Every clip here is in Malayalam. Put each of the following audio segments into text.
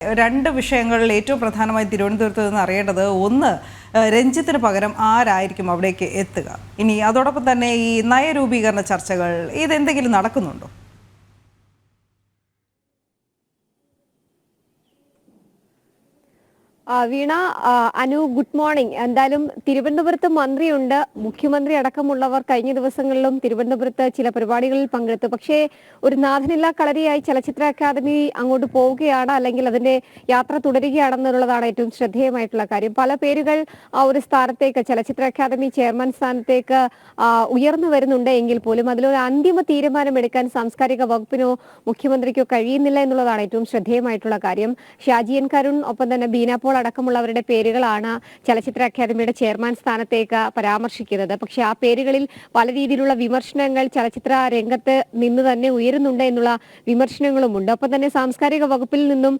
രണ്ട് വിഷയങ്ങളിൽ ഏറ്റവും പ്രധാനമായി തിരുവനന്തപുരത്ത് നിന്ന് അറിയേണ്ടത് ഒന്ന് രഞ്ജിത്തിന് പകരം ആരായിരിക്കും അവിടേക്ക് എത്തുക? ഇനി അതോടൊപ്പം തന്നെ ഈ നയരൂപീകരണ ചർച്ചകൾ ഇതെന്തെങ്കിലും നടക്കുന്നുണ്ടോ? Veena Anu good morning. എന്തായാലും തിരുവനന്തപുരത്ത് മന്ത്രിയുണ്ട്. മുഖ്യമന്ത്രി അടക്കമുള്ളവർ കഴിഞ്ഞ ദിവസങ്ങളിലും തിരുവനന്തപുരത്ത് ചില പരിപാടികളിൽ പങ്കെടുത്തു. പക്ഷേ ഒരു നാഥനില്ലാ കളരിയായി ചലച്ചിത്ര അക്കാദമി അങ്ങോട്ട് പോവുകയാണ്. അല്ലെങ്കിൽ അതിന്റെ യാത്ര തുടരുകയാണെന്നുള്ളതാണ് ഏറ്റവും ശ്രദ്ധേയമായിട്ടുള്ള കാര്യം. പല പേരുകൾ ആ ഒരു സ്ഥാനത്തേക്ക് ചലച്ചിത്ര അക്കാദമി ചെയർമാൻ സ്ഥാനത്തേക്ക് ഉയർന്നു വരുന്നുണ്ട് എങ്കിൽ പോലും അതിലൊരു അന്തിമ തീരുമാനം എടുക്കാൻ സാംസ്കാരിക വകുപ്പിനോ മുഖ്യമന്ത്രിക്കോ കഴിയുന്നില്ല എന്നുള്ളതാണ് ഏറ്റവും ശ്രദ്ധേയമായിട്ടുള്ള കാര്യം. ഷാജിയൻ കരുൺ ഒപ്പം തന്നെ ബീന അടക്കമുള്ളവരുടെ പേരുകളാണ് ചലച്ചിത്ര അക്കാദമിയുടെ ചെയർമാൻ സ്ഥാനത്തേക്ക് പരാമർശിക്കുന്നത്. പക്ഷേ ആ പേരുകളിൽ പല രീതിയിലുള്ള വിമർശനങ്ങൾ ചലച്ചിത്ര രംഗത്ത് നിന്ന് തന്നെ ഉയരുന്നുണ്ട് എന്നുള്ള വിമർശനങ്ങളുമുണ്ട്. ഒപ്പം തന്നെ സാംസ്കാരിക വകുപ്പിൽ നിന്നും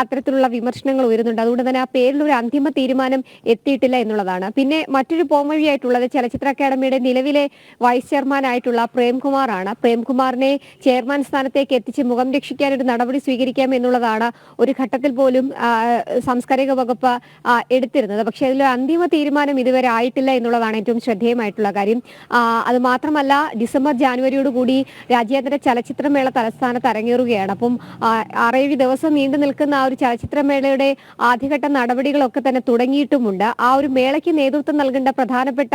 അത്തരത്തിലുള്ള വിമർശനങ്ങൾ ഉയരുന്നുണ്ട്. അതുകൊണ്ട് തന്നെ ആ പേരിൽ ഒരു അന്തിമ തീരുമാനം എത്തിയിട്ടില്ല എന്നുള്ളതാണ്. പിന്നെ മറ്റൊരു പോംവഴിയായിട്ടുള്ളത് ചലച്ചിത്ര അക്കാദമിയുടെ നിലവിലെ വൈസ് ചെയർമാനായിട്ടുള്ള പ്രേംകുമാറാണ് പ്രേംകുമാറിനെ ചെയർമാൻ സ്ഥാനത്തേക്ക് എത്തിച്ച് മുഖം രക്ഷിക്കാൻ ഒരു നടപടി സ്വീകരിക്കാം എന്നുള്ളതാണ് ഒരു ഘട്ടത്തിൽ പോലും സാംസ്കാരിക വകുപ്പ് എടുത്തിരുന്നത്. പക്ഷേ അതിൽ അന്തിമ തീരുമാനം ഇതുവരെ ആയിട്ടില്ല എന്നുള്ളതാണ് ഏറ്റവും ശ്രദ്ധേയമായിട്ടുള്ള കാര്യം. അത് മാത്രമല്ല ഡിസംബർ ജാനുവരിയോട് കൂടി രാജ്യാന്തര ചലച്ചിത്രമേള തലസ്ഥാനത്ത് അരങ്ങേറുകയാണ്. അപ്പം ആറേഴ് ദിവസം നീണ്ടു നിൽക്കുന്ന ആ ഒരു ചലച്ചിത്രമേളയുടെ ആദ്യഘട്ട നടപടികളൊക്കെ തന്നെ തുടങ്ങിയിട്ടുമുണ്ട്. ആ ഒരു മേളയ്ക്ക് നേതൃത്വം നൽകേണ്ട പ്രധാനപ്പെട്ട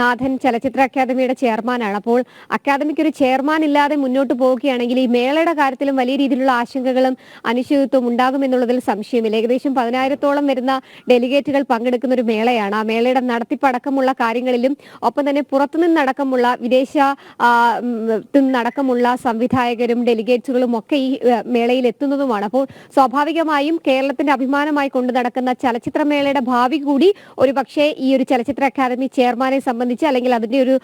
നാഥൻ ചലച്ചിത്ര അക്കാദമിയുടെ ചെയർമാനാണ്. അപ്പോൾ അക്കാദമിക്ക് ഒരു ചെയർമാൻ ഇല്ലാതെ മുന്നോട്ട് പോവുകയാണെങ്കിൽ ഈ മേളയുടെ കാര്യത്തിലും വലിയ രീതിയിലുള്ള ആശങ്കകളും അനിശ്ചിതത്വം ഉണ്ടാകുമെന്നുള്ളതിൽ സംശയമില്ല. ഏകദേശം പതിനായിരത്തോളം വരുന്ന ഡെലിഗേറ്റുകൾ പങ്കെടുക്കുന്ന ഒരു മേളയാണ്. ആ മേളയുടെ നടത്തിപ്പടക്കമുള്ള കാര്യങ്ങളിലും ഒപ്പം തന്നെ പുറത്തുനിന്നടക്കമുള്ള വിദേശ നടക്കമുള്ള സംവിധായകരും ഡെലിഗേറ്റുകളും ഒക്കെ ഈ മേളയിൽ എത്തുന്നതുമാണ്. അപ്പോൾ സ്വാഭാവികമായും കേരളത്തിന്റെ അഭിമാനമായി കൊണ്ടു നടക്കുന്ന ചലച്ചിത്രമേളയുടെ ഭാവി കൂടി ഒരു പക്ഷേ ഈ ഒരു ചലച്ചിത്ര അക്കാദമി ചെയർമാനെ സംബന്ധിച്ച് അല്ലെങ്കിൽ അതിന്റെ ഒരു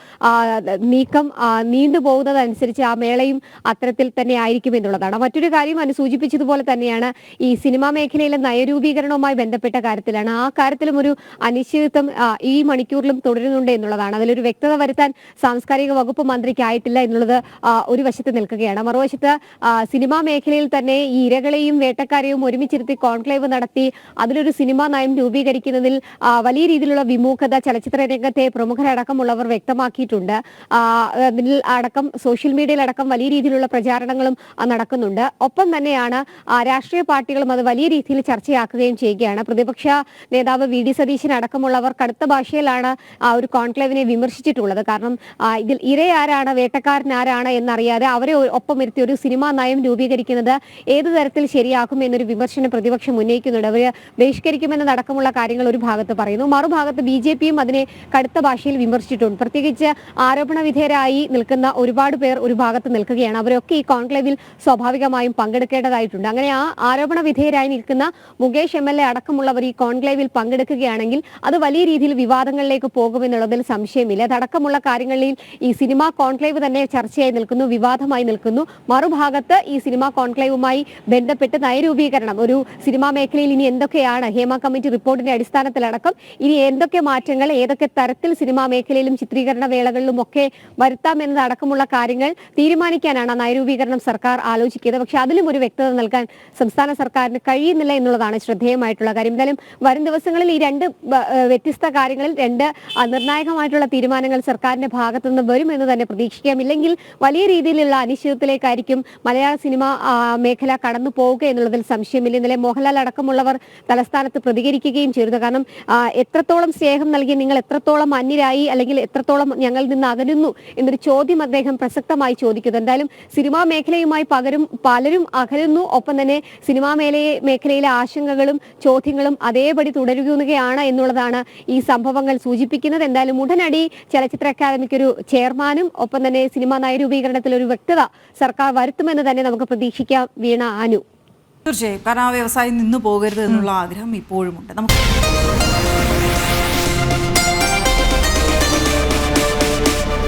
നീക്കം നീണ്ടു നീണ്ടുപോകുന്നതനുസരിച്ച് ആ മേളയും അത്തരത്തിൽ തന്നെ ആയിരിക്കും എന്നുള്ളതാണ്. മറ്റൊരു കാര്യം അനു സൂചിപ്പിച്ചതുപോലെ തന്നെയാണ് ഈ സിനിമാ മേഖലയിലെ നയരൂപീകരണവുമായി ബന്ധപ്പെട്ട കാര്യത്തിലാണ്. ആ കാര്യത്തിലും ഒരു അനിശ്ചിതത്വം ഈ മണിക്കൂറിലും തുടരുന്നുണ്ട് എന്നുള്ളതാണ്. അതിലൊരു വ്യക്തത വരുത്താൻ സാംസ്കാരിക വകുപ്പ് മന്ത്രിക്കായിട്ടില്ല എന്നുള്ളത് ഒരു വശത്ത് നിൽക്കുകയാണ്. മറുവശത്ത് സിനിമാ മേഖലയിൽ തന്നെ ഈ ഇരകളെയും വേട്ടക്കാരെയും ഒരുമിച്ചിരുത്തി കോൺക്ലേവ് നടത്തി അതിലൊരു സിനിമാ നയം രൂപീകരിക്കുന്നതിൽ വലിയ രീതിയിലുള്ള വിമുഖത ചലച്ചിത്ര രംഗത്തെ പ്രമുഖരടക്കമുള്ളവർ വ്യക്തമാക്കിയിട്ടുണ്ട്. അതിൽ അടക്കം സോഷ്യൽ മീഡിയയിൽ അടക്കം വലിയ രീതിയിലുള്ള പ്രചാരണങ്ങളും നടക്കുന്നുണ്ട്. ഒപ്പം തന്നെയാണ് രാഷ്ട്രീയ പാർട്ടികളും അത് വലിയ രീതിയിൽ ചർച്ചയാക്കുകയും ചെയ്യുകയാണ് പ്രതിപക്ഷ നേതാവ് വി ഡി സതീശൻ അടക്കമുള്ളവർ കടുത്ത ഭാഷയിലാണ് ആ ഒരു കോൺക്ലേവിനെ വിമർശിച്ചിട്ടുള്ളത്. കാരണം ഇതിൽ ഇതിൽ ഇരയാരാണ് വേട്ടക്കാരൻ ആരാണ് എന്നറിയാതെ അവരെ ഒപ്പം ഇരുത്തി ഒരു സിനിമാ നയം രൂപീകരിക്കുന്നത് ഏത് തരത്തിൽ ശരിയാക്കും എന്നൊരു വിമർശനം പ്രതിപക്ഷം ഉന്നയിക്കുന്നുണ്ട്. അവർ ബഹിഷ്കരിക്കുമെന്നതടക്കമുള്ള കാര്യങ്ങൾ ഒരു ഭാഗത്ത് പറയുന്നു. മറുഭാഗത്ത് ബി ജെ പിയും അതിനെ കടുത്ത ഭാഷയിൽ വിമർശിച്ചിട്ടുണ്ട്. പ്രത്യേകിച്ച് ആരോപണ വിധേയരായി നിൽക്കുന്ന ഒരുപാട് പേർ ഒരു ഭാഗത്ത് നിൽക്കുകയാണ്. അവരൊക്കെ ഈ കോൺക്ലേവിൽ സ്വാഭാവികമായും പങ്കെടുക്കേണ്ടതായിട്ടുണ്ട്. അങ്ങനെ ആ ആരോപണ വിധേയരായി നിൽക്കുന്ന മുകേഷ് എം എൽ എ അടക്കമുള്ളവർ ഈ കോൺക്ലേവിൽ പങ്കെടുക്കുകയാണെങ്കിൽ അത് വലിയ രീതിയിൽ വിവാദങ്ങളിലേക്ക് പോകുമെന്നുള്ളതിൽ സംശയമില്ല. അതടക്കമുള്ള കാര്യങ്ങളിൽ ഈ സിനിമാ കോൺക്ലേവ് തന്നെ ചർച്ചയായി നിൽക്കുന്നു വിവാദമായി നിൽക്കുന്നു. മറുഭാഗത്ത് ഈ സിനിമാ കോൺക്ലേവുമായി ബന്ധപ്പെട്ട് നയരൂപീകരണം ഒരു സിനിമാ മേഖലയിൽ ഇനി എന്തൊക്കെയാണ്? ഹേമ കമ്മിറ്റി റിപ്പോർട്ടിന്റെ അടിസ്ഥാനത്തിലടക്കം ഇനി എന്തൊക്കെ മാറ്റങ്ങൾ ഏതൊക്കെ തരത്തിൽ സിനിമാ മേഖലയിലും ചിത്രീകരണ വേളകളിലും ഒക്കെ വരുത്താം എന്നതടക്കമുള്ള കാര്യങ്ങൾ തീരുമാനിക്കാനാണ് നയരൂപീകരണം സർക്കാർ ആലോചിക്കുന്നത്. പക്ഷെ അതിലും ഒരു വ്യക്തത നൽകാൻ സംസ്ഥാന സർക്കാരിന് കഴിയുന്നില്ല എന്നുള്ളതാണ് ശ്രദ്ധേയമായിട്ടുള്ള കാര്യം. എന്തായാലും വരും ദിവസങ്ങളിൽ ഈ രണ്ട് വ്യത്യസ്ത കാര്യങ്ങളിൽ രണ്ട് നിർണായകമായിട്ടുള്ള തീരുമാനങ്ങൾ സർക്കാരിന്റെ ഭാഗത്തു നിന്ന് വരുമെന്ന് തന്നെ പ്രതീക്ഷിക്കാം. ഇല്ലെങ്കിൽ വലിയ രീതിയിലുള്ള അനിശ്ചിതത്തിലേക്കായിരിക്കും മലയാള സിനിമ മേഖല കടന്നു പോവുക എന്നുള്ളതിൽ സംശയമില്ല. ഇന്നലെ മോഹൻലാൽ അടക്കമുള്ളവർ തലസ്ഥാനത്ത് പ്രതികരിക്കുകയും ചെയ്തു കാരണം എത്രത്തോളം സ്നേഹം നൽകി നിങ്ങൾ എത്രത്തോളം അന്യരായി അല്ലെങ്കിൽ എത്രത്തോളം ഞങ്ങളിൽ നിന്ന് അകലുന്നു എന്നൊരു ചോദ്യം അദ്ദേഹം പ്രസക്തമായി ചോദിക്കുന്നു. എന്തായാലും സിനിമാ മേഖലയുമായി പകരും പലരും അകലുന്നു. ഒപ്പം തന്നെ സിനിമാ മേഖലയെ മേഖലയിലെ ആശങ്കകളും ചോദ്യങ്ങളും അതേപടി തുടരുകയാണ് എന്നുള്ളതാണ് ഈ സംഭവങ്ങൾ സൂചിപ്പിക്കുന്നത്. എന്തായാലും ഉടനടി ചലച്ചിത്ര അക്കാദമിക്ക് ഒരു ചെയർമാനും ഒപ്പം തന്നെ സിനിമാ നയരൂപീകരണത്തിൽ ഒരു വ്യക്തത സർക്കാർ വരുത്തുമെന്ന് തന്നെ നമുക്ക് പ്രതീക്ഷിക്കാം. വീണ ആനു തീർച്ചയായും. കാരണം ആ വ്യവസായം നിന്നു പോകരുത് എന്നുള്ള ആഗ്രഹം ഇപ്പോഴുമുണ്ട്. നമുക്ക്